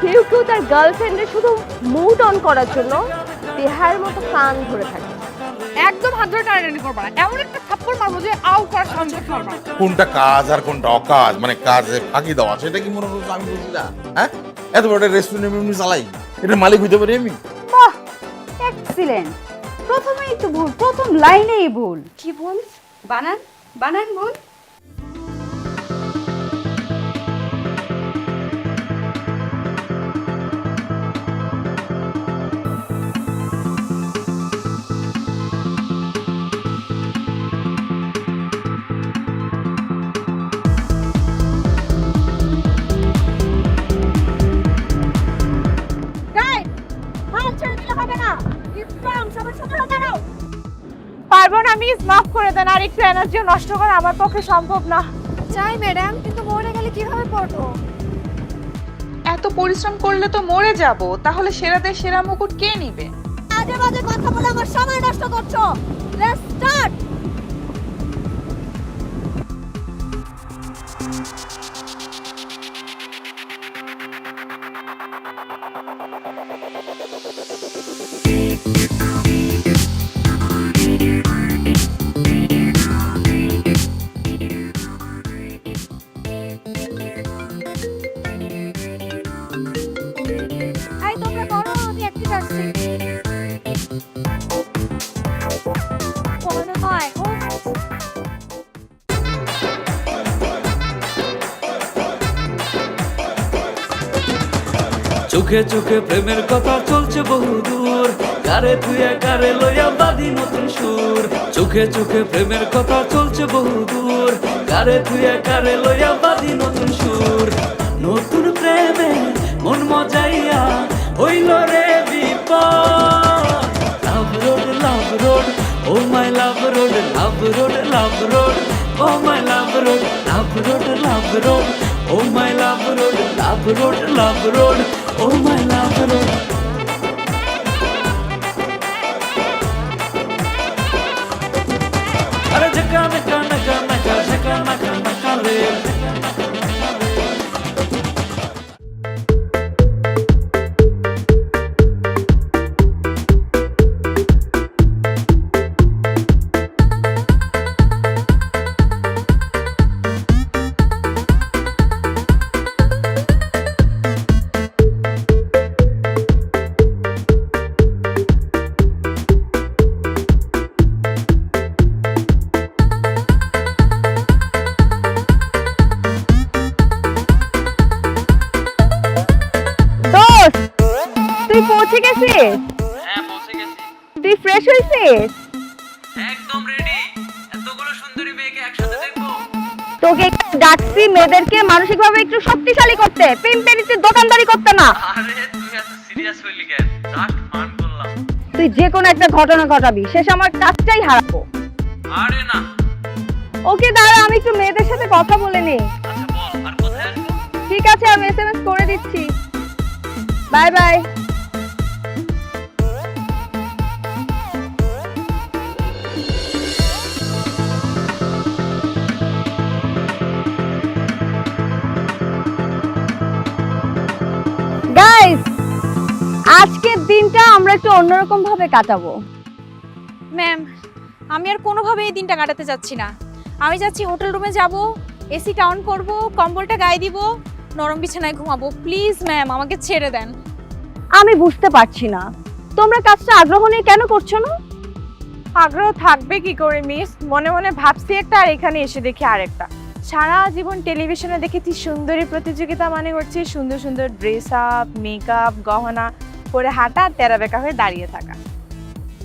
কেউ কেউ তার গার্লফ্রেন্ডের শুধু মুড অন করার জন্য দেহার মতো কান ধরে থাকে। একদম হাত ধরে টানাটানি করবা না। এমন একটা থাপ্পড় মারবো যে আউ করার সাহায্য করবা কোনটা কাজ আর কোনটা অকাজ? মানে কাজে ফাঁকি দেওয়া সেটা কি মনে করছ আমি বুঝি না? হ্যাঁ? এত বড় রেস্টুরেন্ট এমনি চালাই। এটা মালিক হইতে পারি আমি? বাহ এক্সিলেন্ট প্রথমেই তো ভুল প্রথম লাইনেই ভুল। কি ভুল? বানান বানান ভুল। মিস মাফ করে দেন আর একটু এনার্জি নষ্ট করা আমার পক্ষে সম্ভব না। চাই ম্যাডাম কিন্তু মরে গেলে কীভাবে পড়ব? এত পরিশ্রম করলে তো মরে যাব তাহলে সেরাদের সেরা মুকুট কে নিবে? আজে বাজে কথা বলে আমার সময় নষ্ট করছ। লেটস স্টার্ট চোখে চোখে প্রেমের কথা চলছে বহুদূর কারে তুই কারে লইয়া বাদি নতুন সুর। চোখে চোখে প্রেমের কথা চলছে বহুদূর কারে তুই কারে লইয়া বাদি নতুন সুর। নতুন প্রেমে মন মজাইয়া হইল রে বিপদ। Love road love road, oh my love road love road love road, oh my love road love road love road. Oh my love road love road love road oh my love road আরে ঝকা নকা নকা নকা ঝকা নকা নকা রে গেছিস হ্যাঁ পৌঁছে গেছি। তুই fresh হয়েছিস একদম রেডি এতগুলো সুন্দরী মেয়েকে একসাথে দেখব। তোকে ডাকছি মেয়েদেরকে মানসিকভাবে একটু শক্তিশালী করতে। পিম্পেরিতে দোকানদারি করতে না। আরে তুই এত সিরিয়াস হইলি কেন? জাস্ট ফান করলাম তুই যে কোনো একটা ঘটনা ঘটাবি শেষ আমার কাজটাই হারাবো। আরে না। ওকে দাঁড়া আমি একটু মেয়েদের সাথে কথা বলে নিই আচ্ছা ঠিক আছে আমি এসএমএস করে দিচ্ছি। Bye bye. দিনটা আমরা একটু অন্যরকম ভাবে কাটাবো। ম্যাম আমি আর কোনোভাবে এই দিনটা কাটাতে যাচ্ছি না। আমি যাচ্ছি হোটেল রুমে যাব এসিটা অন করব কম্বলটা গায়ে দিব নরম বিছানায় ঘুমাবো। প্লিজ ম্যাম আমাকে ছেড়ে দেন। আমি বুঝতে পারছি না। তোমরা কাজটা আগ্রহ নিয়ে কেন করছ না? আগ্রহ থাকবে কি করে মিস মনে মনে ভাবছি একটা আর এখানে এসে দেখি আরেকটা। সারা জীবন টেলিভিশনে দেখেছি সুন্দরী প্রতিযোগিতা মানে করছি সুন্দর সুন্দর ড্রেস আপ মেকআপ গহনা। পরে হাঁটা আর তেরা বেকা হয়ে দাঁড়িয়ে থাকা।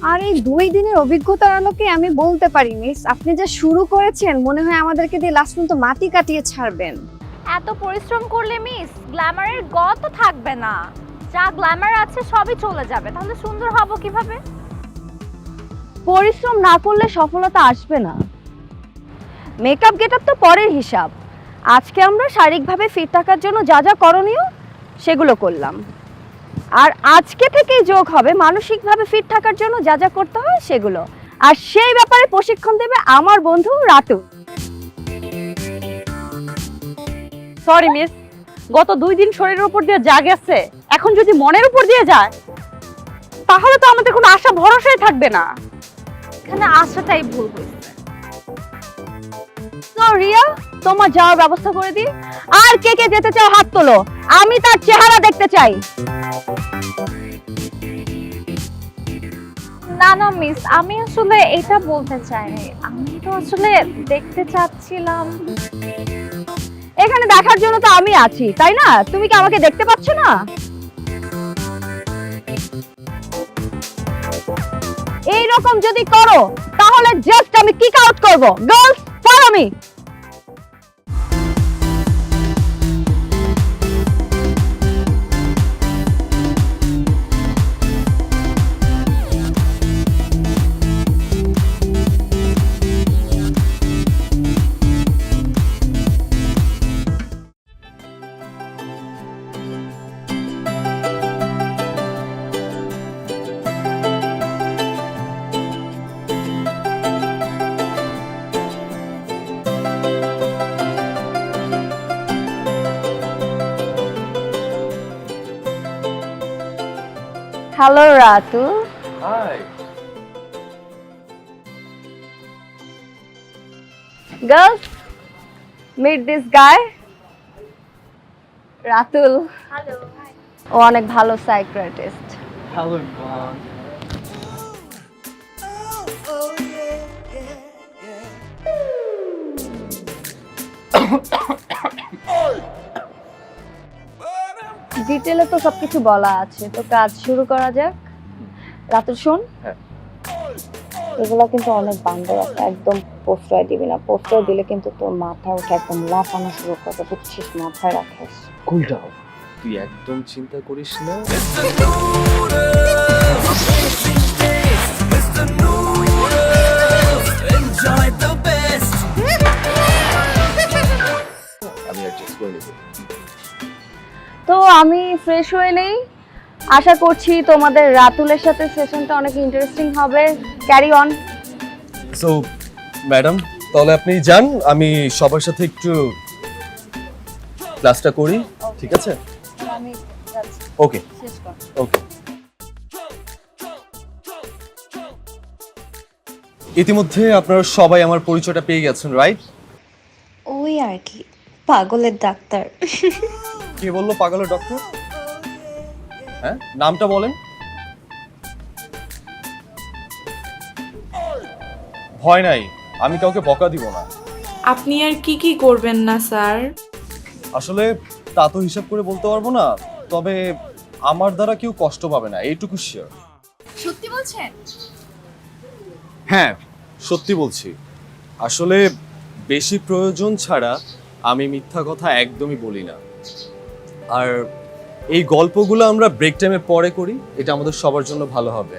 আর এই দুই দিনের অভিজ্ঞতার আলোকে আমি বলতে পারি মিস আপনি যা শুরু করেছেন মনে হয় আমাদেরকে দিয়ে লাস্ট পর্যন্ত মাটি কাটিয়ে ছাড়বেন। এত পরিশ্রম করলে মিস গ্ল্যামারের গ তো থাকবে না। যা গ্ল্যামার আছে সবই চলে যাবে। তাহলে সুন্দর হব কীভাবে? পরিশ্রম না করলে সফলতা আসবে না। মেকআপ গেটআপ তো পরের হিসাব। আজকে আমরা শারীরিকভাবে ফিট থাকার জন্য যা যা করণীয় সেগুলো করলাম। আর আজকে থেকেই যোগ হবে মানসিকভাবে ফিট থাকার জন্য যা যা করতে হয় সেগুলো। আর সেই ব্যাপারে প্রশিক্ষণ দেবে আমার বন্ধু রাতু। সরি মিস গত দুই দিন শরীরের উপর দিয়ে যা গেছে এখন যদি মনের উপর দিয়ে যায় তাহলে তো আমাদের কোনো আশা ভরসাই থাকবে না। এখানে আশাটাই ভুল হয়েছে। রিয়া তোমার যাওয়ার ব্যবস্থা করে দিই। আর কে কে যেতে চাও হাত তোলো। আমি তার চেহারা দেখতে চাই। না না মিস আমি আসলে এটা বলতে চাইনি আমি তো আসলে দেখতে চাচ্ছিলাম। এখানে দেখার জন্য তো আমি আছি তাই না? তুমি কি আমাকে দেখতে পাচ্ছ না? এই রকম যদি করো তাহলে জাস্ট আমি কিক আউট করব। Girls follow me hello Ratu girls meet this guy Ratul ও অনেক ভালো সাইক্রেটিস্ট ডিটেলে তো সবকিছু বলা আছে। তো কাজ শুরু করা যাক। রাতুল শোন। এগুলো কিন্তু অনেক বান্দর আছে। একদম প্রশ্রয় দিবি না। প্রশ্রয় দিলে কিন্তু তোর মাথা উঠে একদম লাফানো শুরু করবে। বুঝছিস? মাথায় রাখিস। কুল ডাউন তুই একদম চিন্তা করিস না। আমি অ্যাডজাস্ট করে নেব। তো আমি ফ্রেশ হয়ে নেই। আশা করছি তোমাদের রাতুলের সাথে সেশনটা অনেক ইন্টারেস্টিং হবে। ক্যারি অন সো ম্যাডাম তাহলে আপনি যান আমি সবার সাথে একটু ক্লাসটা করি ঠিক আছে? আমি যাচ্ছি। ওকে ওকে ইতিমধ্যে আপনারা সবাই আমার পরিচয়টা পেয়ে গেছেন রাইট ওই আর কি পাগলের ডাক্তার। কে বলল পাগলের ডক্টর হ্যাঁ? নামটা বলেন। ভয় নাই আমি কাউকে বকা দিব না। আপনি আর কি কি করবেন না স্যার? আসলে তা তো হিসাব করে বলতে পারব না তবে আমার দ্বারা কেউ কষ্ট পাবে না এইটুকু শিওর সত্যি বলছেন? হ্যাঁ সত্যি বলছি। আসলে বেশি প্রয়োজন ছাড়া আমি মিথ্যা কথা একদমই বলি না। আর এই গল্পগুলো আমরা ব্রেক টাইমে পরে করি, এটা আমাদের সবার জন্য ভালো হবে।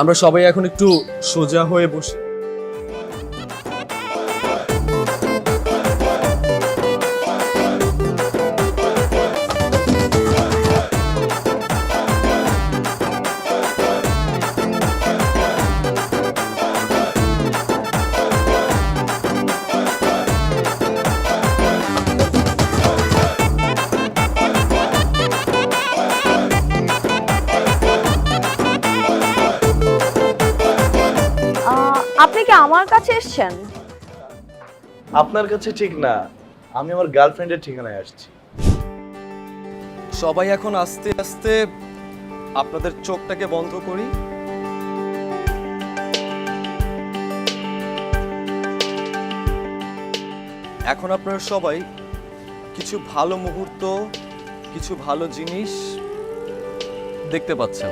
আমরা সবাই এখন একটু সোজা হয়ে বসি। আমার কাছে এসেছেন? আপনার কাছে ঠিক না। আমি আমার গার্লফ্রেন্ডের ঠিকানায় আসছি। সবাই এখন আস্তে আস্তে আপনাদের চোখটাকে বন্ধ করি। এখন আপনারা সবাই কিছু ভালো মুহূর্ত কিছু ভালো জিনিস দেখতে পাচ্ছেন।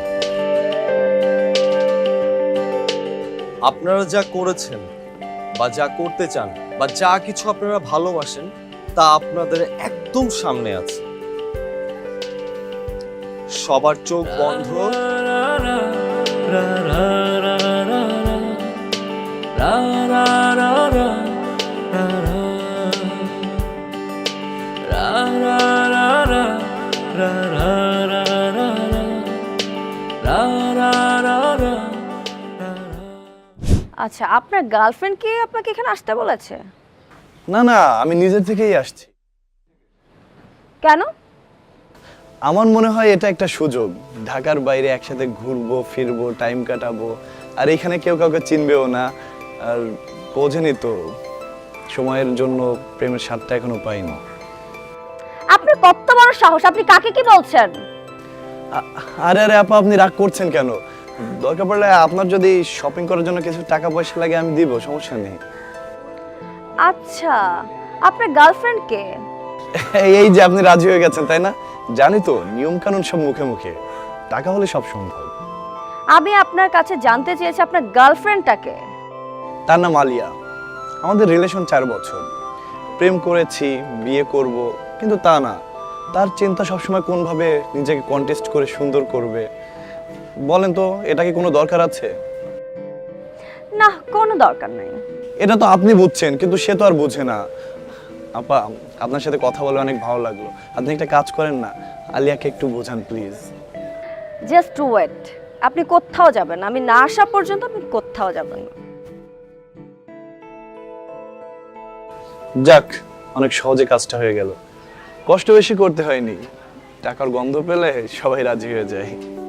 আপনারা যা করেছেন বা যা করতে চান বা যা কিছু আপনারা ভালোবাসেন, তা আপনাদের একদম সামনে আছে। সবার চোখ বন্ধ। রা আচ্ছা আপনার গার্লফ্রেন্ড কি আপনাকে এখানে আসতে বলেছে? না না আমি নিজের থেকেই আসছি। কেন? আমার মনে হয় এটা একটা সুযোগ। ঢাকার বাইরে একসাথে ঘুরবো ফিরবো টাইম কাটাবো আর এখানে কেউ কাউকে চিনবেও না আর বোঝেনি তো সময়ের জন্য প্রেমের স্বাদটা এখনও পাইনি। আপনার কত বড় সাহস আপনি কাকে কি বলছেন? আ- আরে আরে আপা আপনি রাগ করছেন কেন? দরকার পড়লে আপনার যদি শপিং করার জন্য কিছু টাকা পয়সা লাগে আমি দিব সমস্যা নেই। আচ্ছা আপনার গার্লফ্রেন্ড কে? এই- যে আপনি রাজি হয়ে গেছেন তাই না? জানি তো নিয়ম কানুন সব মুখে মুখে। টাকা হলে সব সম্ভব। আমি আপনার কাছে জানতে চেয়েছি আপনার গার্লফ্রেন্ডটাকে তার নাম আলিয়া। আমাদের রিলেশন চার বছর। প্রেম করেছি বিয়ে করব কিন্তু তা না। তার চিন্তা সবসময় কোনভাবে নিজেকে কন্টেস্ট করে সুন্দর করবে। বলেন তো এটা কি কোনো দরকার আছে? না কোনো দরকার নেই। এটা তো আপনি বুঝছেন কিন্তু সে তো আর বুঝে না। আপা আপনার সাথে কথা বলে অনেক ভালো লাগল। আপনি একটা কাজ করেন না আলিয়াকে একটু বোঝান প্লিজ। জাস্ট ওয়েট আপনি কোথাও যাবেন না। আমি না আসা পর্যন্ত আপনি কোথাও যাবেন না। যাক অনেক সহজে কাজটা হয়ে গেল। কষ্ট বেশি করতে হয়নি। টাকার গন্ধ পেলে সবাই রাজি হয়ে যায়।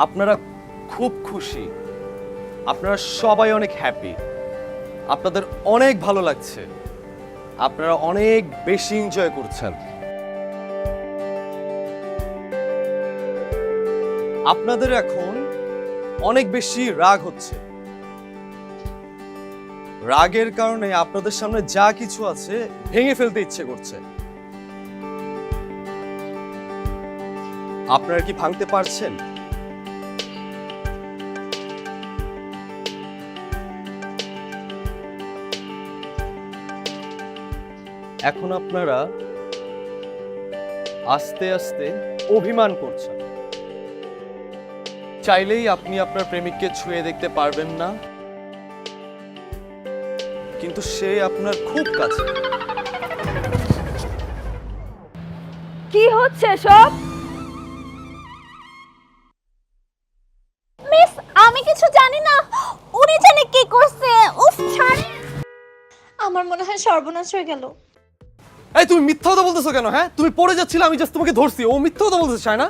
আপনারা খুব খুশি। আপনারা সবাই অনেক হ্যাপি আপনাদের অনেক ভালো লাগছে। আপনারা অনেক বেশি এনজয় করছেন। আপনাদের এখন অনেক বেশি রাগ হচ্ছে। রাগের কারণে আপনাদের সামনে যা কিছু আছে ভেঙে ফেলতে ইচ্ছে করছে। আপনারা কি ভাঙতে পারছেন? এখন আপনারা আস্তে আস্তে অভিমান করছেন। চাইলেই আপনি আপনার প্রেমিককে ছুঁয়ে দেখতে পারবেন না। কিন্তু সে আপনার খুব কাছে। কি হচ্ছে সব মিস আমি কিছু জানি না। উনি জানে কি করছে। উফ ছাড়। আমার মনে হয় সর্বনাশ হয়ে গেল। এই তুমি মিথ্যা কথা বলতেছো কেন হ্যাঁ? তুমি পড়ে যাচ্ছিলে আমি জাস্ট তোমাকে ধরছি। ও মিথ্যা কথা বলতেছে চায় না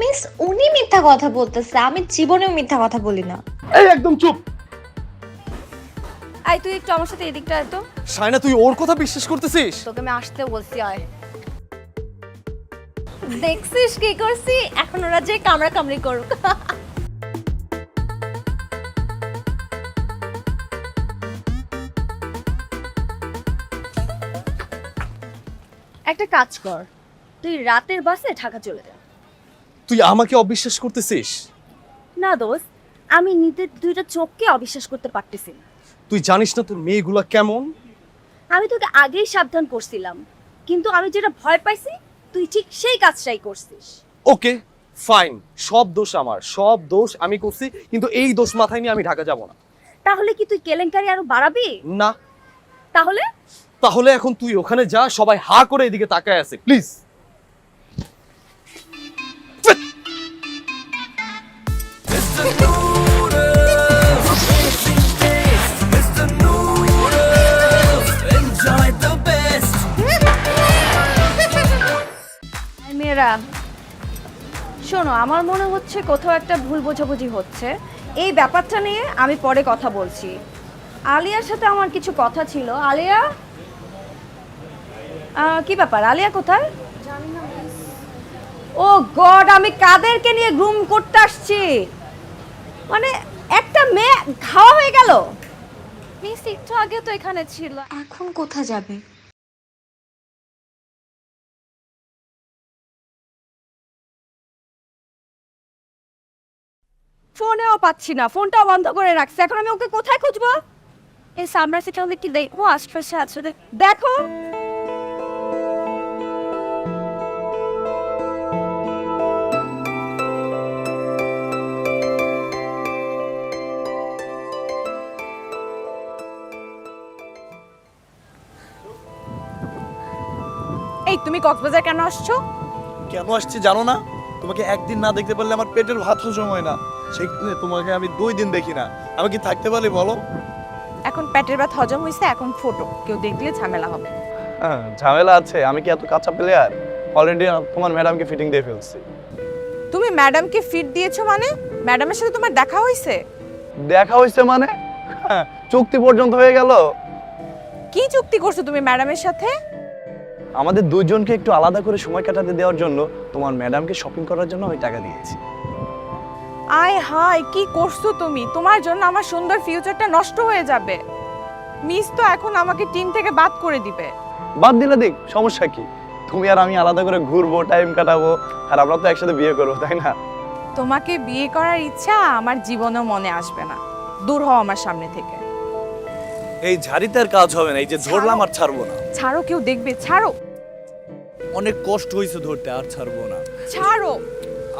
মিস উনি মিথ্যা কথা বলতেছে আমি জীবনেও মিথ্যা কথা বলি না। এই একদম চুপ। আই তুই একটু আমার সাথে এদিকটা এত সায়না তুই ওর কথা বিশ্বাস করতেছিস? তোকে আমি আসতে বলছি আয়। দেখছিস কি করছি? এখন ওরা যে কামড়া কামড়ি করুক। একটা কাজ কর তুই রাতের বাসে ঢাকা চলে যা। তুই আমাকে অবিশ্বাস করতেছিস? না দোস্ত আমি নিজের দুইটা চোখকে অবিশ্বাস করতে পারতেছি না। তুই জানিস না তোর মেয়েগুলা কেমন? আমি তোকে আগেই সাবধান করছিলাম কিন্তু আমি যেটা ভয় পাইছি তুই ঠিক সেই কাজটাই করছিস। ওকে ফাইন সব দোষ আমার সব দোষ আমি করছি কিন্তু এই দোষ মাথায় নিয়ে আমি ঢাকা যাব না। তাহলে কি তুই কেলেঙ্কারি আরও বাড়াবি? না। তাহলে? তাহলে এখন তুই ওখানে যা, সবাই হা করে এদিকে তাকায় আছে প্লিজ শোনো, আমার মনে হচ্ছে কোথাও একটা ভুল বোঝাবুঝি হচ্ছে। এই ব্যাপারটা নিয়ে আমি পরে কথা বলছি। আলিয়ার সাথে আমার কিছু কথা ছিল। আলিয়া? কি ব্যাপার? আলিয়া কোথায়? ও গড আমি কাদেরকে নিয়ে গ্রুম করতে আসছি। মানে একটা মেয়ে খাওয়া হয়ে গেল। মিস একটু আগে তো এখানে ছিল। এখন কোথা যাবে? ফোনেও পাচ্ছি না ফোনটা বন্ধ করে রাখছে। এখন আমি ওকে কোথায় খুঁজবো? এই সামরা সেটা হলে কি দেখো আশপাশে আছে। দেখো। তুমি কক্সবাজার কেন আসছো? কেন আসছি জানো না? তোমাকে একদিন না দেখতে পারলে আমার পেটের ভাত হজম হয় না। সেখানে তোমাকে আমি দুই দিন দেখি না। আমি কি থাকতে পারি বলো? এখন পেটের ভাত হজম হয়েছে এখন ফটো। কেউ দেখলে ঝামেলা হবে। হ্যাঁ ঝামেলা আছে। আমি কি এত কাঁচা প্লেয়ার অলরেডি তোমার ম্যাডামকে ফিটিং দিয়ে ফেলছি। তুমি ম্যাডামকে ফিট দিয়েছ মানে? ম্যাডামের সাথে তোমার দেখা হয়েছে দেখা হয়েছে মানে? হ্যাঁ, চুক্তি পর্যন্ত হয়ে গেল। কি চুক্তি করছ তুমি ম্যাডামের সাথে? আমাদের দুইজনকে একটু আলাদা করে সময় কাটাতে দেওয়ার জন্য তোমার ম্যাডামকে শপিং করার জন্য আমি টাকা দিয়েছি। আয় হায় কি করছ তুমি? তোমার জন্য আমার সুন্দর ফিউচারটা নষ্ট হয়ে যাবে। মিস তো এখন আমাকে টিম থেকে বাদ করে দিবে। বাদ দিলে দেখ সমস্যা কি? তুমি আর আমি আলাদা করে ঘুরবো টাইম কাটাবো আর আমরা তো একসাথে বিয়ে করব তাই না? তোমাকে বিয়ে করার ইচ্ছা আমার জীবনেও মনে আসবে না। দূর হও আমার সামনে থেকে। এই ঝাড়িতে আর কাজ হবে না এই যে ধরলাম আর ছাড়বো না। ছাড়ো কেউ দেখবে ছাড়ো। অনেক কষ্ট হয়েছে ধরতে আর ছাড়বো না। ছাড়ো।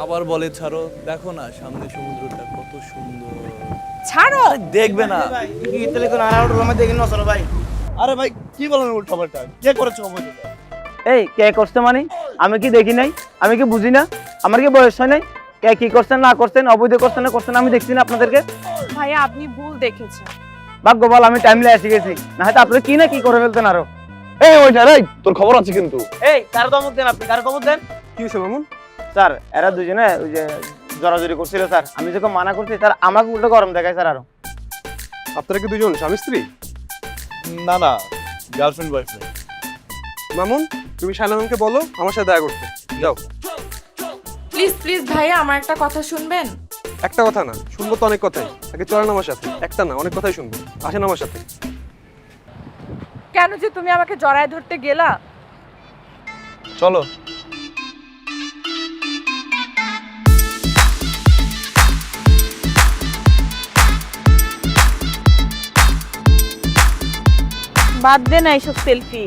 আবার বলে ছাড়ো। দেখো না সামনে সমুদ্রটা কত সুন্দর। ছাড়ো। দেখবে না। আরে ভাই কি বলেন উল্টো পাল্টা কে করেছে অবৈধতা এই কে করছে মানে? আমি কি দেখি নাই? আমি কি বুঝি না? আমার কি বয়স হয় নাই? কে কি করছেন না করছেন অবৈধ করছেন না করছেন আমি দেখছি না আপনাদেরকে? ভাইয়া আপনি ভুল দেখেছেন। ভাগ্য বল আমি টাইমলে এসে গেছি। না হয়তো আপনি কি না কি করে ফেলতেন আরও? এই ওইটা রে তোর খবর আছে কিন্তু। এই কার দমক দেন আপনি কার খবর দেন? কি হয়েছে মামুন? স্যার এরা দুজনে ওই যে জড়াজড়ি করছিল স্যার। আমি যখন মানা করছি স্যার আমাকে উল্টো গরম দেখায় স্যার আরও। আপনারা কি দুজন স্বামী স্ত্রী? না না গার্লফ্রেন্ড বয়ফ্রেন্ড মামুন তুমি বলো আমার সাথে দেখা করতে। যাও। প্লিজ প্লিজ ভাইয়া আমার একটা কথা শুনবেন? একটা কথা না শুনব তো অনেক কথাই। আগে চলেন আমার সাথে। একটা না অনেক কথাই শুনব। আসেন আমার সাথে। কেন যে তুমি আমাকে জড়ায় ধরতে গেলা? চলো। বাদ দে না এইসব সেলফি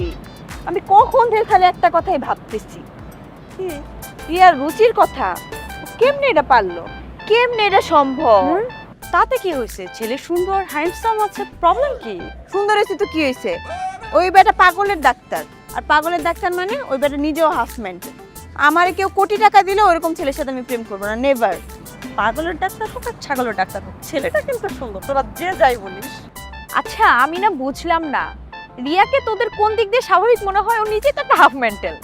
আমি কখন থেকে খালি একটা কথাই ভাবতেছি? ইয়ার রুচির কথা? কেমনে এটা পারল? কেমনে এটা সম্ভব? তাতে কি হয়েছে? ছেলে সুন্দর হ্যান্ডসাম আছে প্রবলেম কি? সুন্দর হয়েছে তো কি হয়েছে? ওই বেটা পাগলের ডাক্তার। আর পাগলের ডাক্তার মানে ওই বেটা নিজেও হাসমেন্ট আমার কেউ কোটি টাকা দিলে ওরকম ছেলের সাথে আমি প্রেম করব না নেভার পাগলের ডাক্তার হোক আর ছাগলের ডাক্তার হোক ছেলেটা কিন্তু সুন্দর তোরা যে যাই বলিস। আচ্ছা আমি না বুঝলাম না। রিয়াকে তোদের কোন দিক দিয়ে স্বাভাবিক মনে হয়? ও নিজেই তো একটা হাফ মেন্টাল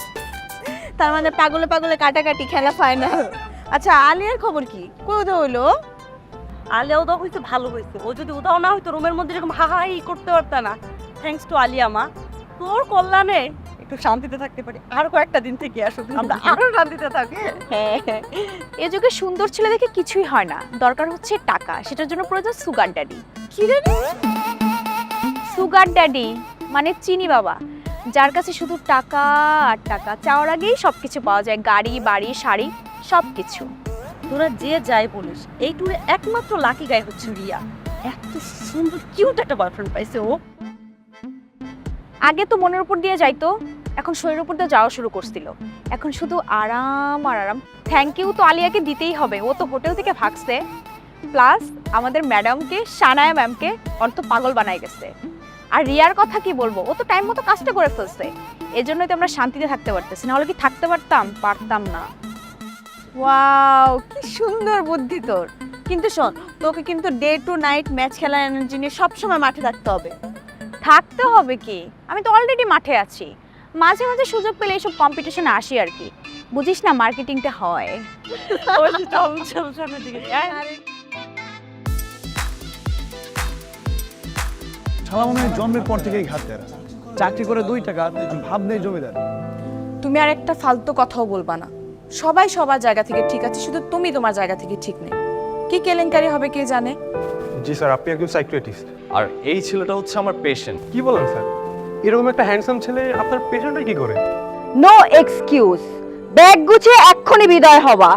তার মানে পাগলে পাগলে কাটাকাটি খেলা ফাইনাল আচ্ছা আলিয়ার খবর কি? কই উদা হইল? আলিয়া উদা হইছে ভালো হইছে। ও যদি উদাও না হইতো রুমের মধ্যে এরকম হাহাই করতে পারতা না। থ্যাঙ্কস টু আলিয়া মা তোর কল্যাণে একটু শান্তিতে থাকতে পারি। আর কয়েকটা দিন থেকে আসো আমরা আরও শান্তিতে থাকি। হ্যাঁ এ যুগে সুন্দর ছেলে দেখে কিছুই হয় না। দরকার হচ্ছে টাকা। সেটার জন্য প্রয়োজন সুগার ড্যাডি। কি রে? সুগার ড্যাডি মানে চিনি বাবা। যার কাছে শুধু টাকা আর টাকা চাওয়ার আগেই সবকিছু পাওয়া যায়। গাড়ি বাড়ি শাড়ি সবকিছু। তোরা যে যাই বলিস এই টুরে একমাত্র লাকি গাই হচ্ছে রিয়া। এত সুন্দর কিউট একটা বয়ফ্রেন্ড পাইছে ও। আগে তো মনের উপর দিয়ে যাইতো, এখন শরীরের উপর দিয়ে যাওয়া শুরু করছিল। এখন শুধু আরাম আর আরাম। থ্যাংক ইউ তো আলিয়াকে দিতেই হবে, ও তো হোটেল থেকে ভাগছে। প্লাস আমাদের ম্যাডামকে, সানায়া ম্যামকে অন্ত পাগল বানাই গেছে। আর রিয়ার কথা কি বলব, ও তো টাইম মতো কাজটা করে ফেলছে। এজন্যই তো আমরা শান্তিতে থাকতে পারতেছি নাহলে কি থাকতে পারতাম? পারতাম না। ওয়াও কি সুন্দর বুদ্ধি তোর। কিন্তু শোন, তোকে কিন্তু ডে টু নাইট ম্যাচ খেলার এনার্জি নিয়ে সবসময় মাঠে থাকতে হবে। থাকতে হবে কি? আমি তো অলরেডি মাঠে আছি। মাঝে মাঝে সুযোগ পেলে এইসব কম্পিটিশনে আসি আর কি। বুঝিস না মার্কেটিংটা হয়। শালা মনে হয় জন্মের পর থেকেই ঘাটতে চাকরি করে দুই টাকা ভাব নেই জমিদার। তুমি আর একটা ফালতু কথাও বলবা না। সবাই সবার জায়গা থেকে ঠিক আছে শুধু তুমি তোমার জায়গা থেকে ঠিক নেই। কি কেলেঙ্কারি হবে কে জানে? জি স্যার আপনি একজন সাইক্রেটিস্ট আর এই ছেলেটা হচ্ছে আমার পেশেন্ট কি বলেন স্যার? এরকম একটা হ্যান্ডসাম ছেলে আপনার পেশেন্টটা কি করে? নো এক্সকিউজ ব্যাগ গুছিয়ে এক্ষুনি বিদায় হবা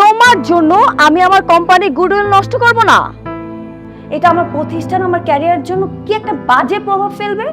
তোমার জন্য আমি আমার কোম্পানির গুডউইল নষ্ট করব না। এটা আমার প্রতিষ্ঠান আমার ক্যারিয়ার জন্য কি একটা বাজে প্রভাব ফেলবে?